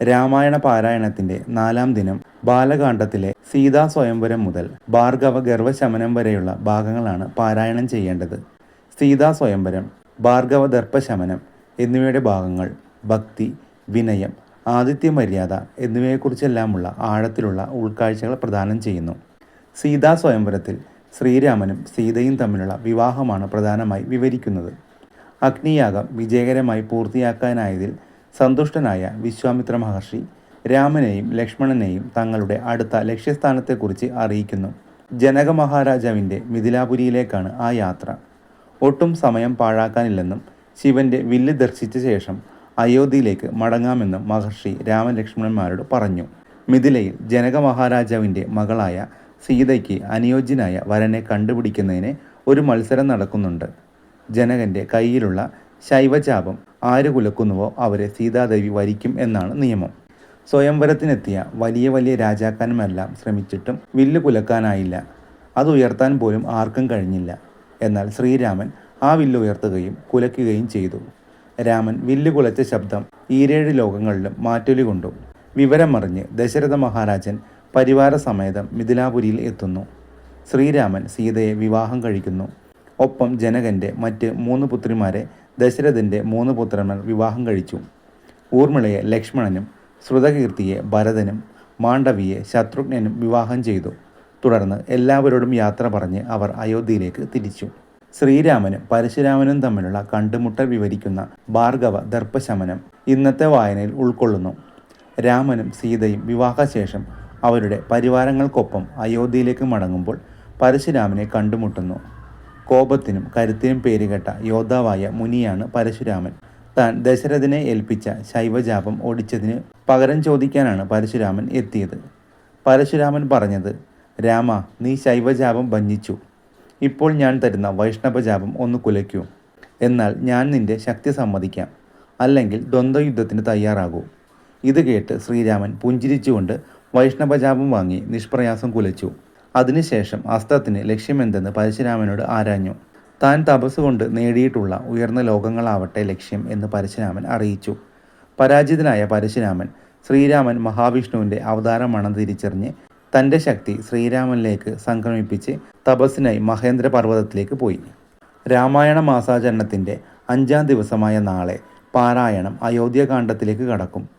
രാമായണ പാരായണത്തിന്റെ നാലാം ദിനം ബാലകാണ്ഡത്തിലെ സീതാ സ്വയംവരം മുതൽ ഭാർഗവ ഗർഭശമനം വരെയുള്ള ഭാഗങ്ങളാണ് പാരായണം ചെയ്യേണ്ടത്. സീതാ സ്വയംവരം ഭാർഗവ ദർപ്പശമനം എന്നിവയുടെ ഭാഗങ്ങൾ ഭക്തി വിനയം ആതിഥ്യമര്യാദ എന്നിവയെക്കുറിച്ചെല്ലാമുള്ള ആഴത്തിലുള്ള ഉൾക്കാഴ്ചകൾ പ്രദാനം ചെയ്യുന്നു. സീതാ സ്വയംവരത്തിൽ ശ്രീരാമനും സീതയും തമ്മിലുള്ള വിവാഹമാണ് പ്രധാനമായി വിവരിക്കുന്നത്. അഗ്നിയാഗം വിജയകരമായി പൂർത്തിയാക്കാനായതിൽ സന്തുഷ്ടനായ വിശ്വാമിത്ര മഹർഷി രാമനെയും ലക്ഷ്മണനെയും തങ്ങളുടെ അടുത്ത ലക്ഷ്യസ്ഥാനത്തെക്കുറിച്ച് അറിയിക്കുന്നു. ജനക മഹാരാജാവിന്റെ മിഥിലാപുരിയിലേക്കാണ് ആ യാത്ര. ഒട്ടും സമയം പാഴാക്കാനില്ലെന്നും ശിവന്റെ വില്ല് ദർശിച്ച ശേഷം അയോധ്യയിലേക്ക് മടങ്ങാമെന്നും മഹർഷി രാമലക്ഷ്മണന്മാരോട് പറഞ്ഞു. മിഥിലയിൽ ജനക മഹാരാജാവിന്റെ മകളായ സീതയ്ക്ക് അനുയോജ്യനായ വരനെ കണ്ടുപിടിക്കുന്നതിന് ഒരു മത്സരം നടക്കുന്നുണ്ട്. ജനകന്റെ കയ്യിലുള്ള ശൈവചാപം ആര് കുലക്കുന്നുവോ അവരെ സീതാദേവി വരിക്കും എന്നാണ് നിയമം. സ്വയംവരത്തിനെത്തിയ വലിയ വലിയ രാജാക്കന്മാരെല്ലാം ശ്രമിച്ചിട്ടും വില്ല് കുലക്കാനായില്ല. അത് ഉയർത്താൻ പോലും ആർക്കും കഴിഞ്ഞില്ല. എന്നാൽ ശ്രീരാമൻ ആ വില്ല് ഉയർത്തുകയും കുലയ്ക്കുകയും ചെയ്തു. രാമൻ വില്ല് കുലച്ച ശബ്ദം ഈരേഴ് ലോകങ്ങളിലും മാറ്റൊലി കൊണ്ടു. വിവരമറിഞ്ഞ് ദശരഥ മഹാരാജൻ പരിവാര സമേതം മിഥിലാപുരിയിൽ എത്തുന്നു. ശ്രീരാമൻ സീതയെ വിവാഹം കഴിക്കുന്നു. ഒപ്പം ജനകന്റെ മറ്റ് മൂന്ന് പുത്രിമാരെ ദശരഥന്റെ മൂന്ന് പുത്രന്മാർ വിവാഹം കഴിച്ചു. ഊർമിളയെ ലക്ഷ്മണനും ശ്രുതകീർത്തിയെ ഭരതനും മാണ്ഡവിയെ ശത്രുഘ്നനും വിവാഹം ചെയ്തു. തുടർന്ന് എല്ലാവരോടും യാത്ര പറഞ്ഞ് അവർ അയോധ്യയിലേക്ക് തിരിച്ചു. ശ്രീരാമനും പരശുരാമനും തമ്മിലുള്ള കണ്ടുമുട്ടൽ വിവരിക്കുന്ന ഭാർഗവ ദർപ്പശമനം ഇന്നത്തെ വായനയിൽ ഉൾക്കൊള്ളുന്നു. രാമനും സീതയും വിവാഹശേഷം അവരുടെ പരിവാരങ്ങൾക്കൊപ്പം അയോധ്യയിലേക്ക് മടങ്ങുമ്പോൾ പരശുരാമനെ കണ്ടുമുട്ടുന്നു. കോപത്തിനും കരുത്തിനും പേരുകെട്ട യോദ്ധാവായ മുനിയാണ് പരശുരാമൻ. താൻ ദശരഥനെ ഏൽപ്പിച്ച ശൈവജാപം ഓടിച്ചതിന് പകരം ചോദിക്കാനാണ് പരശുരാമൻ എത്തിയത്. പരശുരാമൻ പറഞ്ഞത് രാമ നീ ശൈവജാപം ഭഞ്ജിച്ചു. ഇപ്പോൾ ഞാൻ തരുന്ന വൈഷ്ണവജാപം ഒന്ന് കുലയ്ക്കൂ. എന്നാൽ ഞാൻ നിന്റെ ശക്തി സമ്മതിക്കാം. അല്ലെങ്കിൽ ദ്വന്ദ്വയുദ്ധത്തിന് തയ്യാറാകൂ ഇത് കേട്ട് ശ്രീരാമൻ പുഞ്ചിരിച്ചുകൊണ്ട് വൈഷ്ണവജാപം വാങ്ങി നിഷ്പ്രയാസം കുലച്ചു. അതിനുശേഷം അസ്തത്തിന് ലക്ഷ്യമെന്തെന്ന് പരശുരാമനോട് ആരാഞ്ഞു. താൻ തപസ് കൊണ്ട് നേടിയിട്ടുള്ള ഉയർന്ന ലോകങ്ങളാവട്ടെ ലക്ഷ്യം എന്ന് പരശുരാമൻ അറിയിച്ചു. പരാജിതനായ പരശുരാമൻ ശ്രീരാമൻ മഹാവിഷ്ണുവിന്റെ അവതാരമാണെന്ന് തിരിച്ചറിഞ്ഞ് തന്റെ ശക്തി ശ്രീരാമനിലേക്ക് സംക്രമിപ്പിച്ച് തപസ്സിനായി മഹേന്ദ്ര പർവതത്തിലേക്ക് പോയി. രാമായണ മാസാചരണത്തിന്റെ അഞ്ചാം ദിവസമായ നാളെ പാരായണം അയോധ്യകാന്ഡത്തിലേക്ക് കടക്കും.